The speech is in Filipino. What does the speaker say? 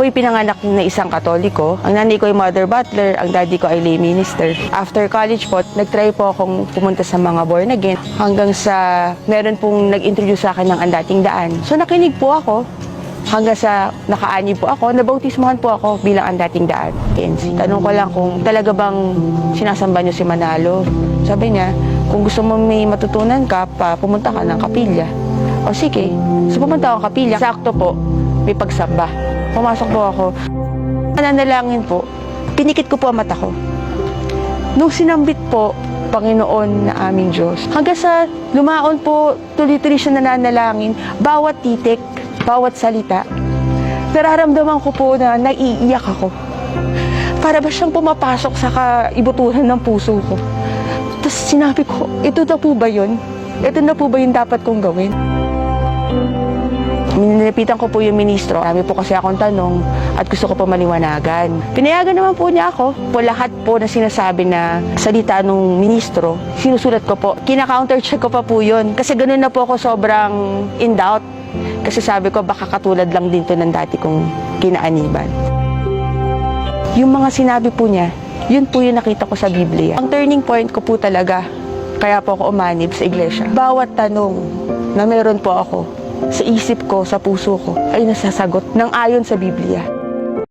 Ako po'y pinanganak na isang katoliko. Ang nanay ko ay mother butler, ang daddy ko ay lay minister. After college po, nagtry po akong pumunta sa mga born again hanggang sa meron pong nag-introduce sa akin ng ang dating daan. So nakinig po ako hanggang sa nakaani po ako, nabautismohan po ako bilang ang dating daan. KNC. Tanong ko lang kung talaga bang sinasamba niyo si Manalo. Sabi niya, kung gusto mo may matutunan ka, pa, pumunta ka ng kapilya. O sige, so pumunta ako kapilya. Sakto po, may pagsamba. Pumasok po ako. Nananalangin po, pinikit ko po ang mata ko. Nung sinambit po, Panginoon na aming Diyos. Hanggang sa lumaon po, tuloy-tuloy siya nananalangin, bawat titik, bawat salita, nararamdaman ko po na naiiyak ako. Para ba siyang pumapasok sa kaibuturan ng puso ko. Tapos sinabi ko, ito na po ba yun? Ito na po ba yung dapat kong gawin? Ninipitan ko po yung ministro. Marami po kasi akong tanong at gusto ko po maliwanagan. Pinayagan naman po niya ako. Po lahat po na sinasabi na salita nung ministro, sinusulat ko po. Kina-counter check ko pa po yun. Kasi ganun na po ako sobrang in doubt. Kasi sabi ko baka katulad lang din to ng dati kong kinaaniban. Yung mga sinabi po niya, yun po yung nakita ko sa Biblia. Ang turning point ko po talaga, kaya po ako umanib sa iglesia. Bawat tanong na meron po ako, sa isip ko, sa puso ko, ay nasasagot ng ayon sa Biblia.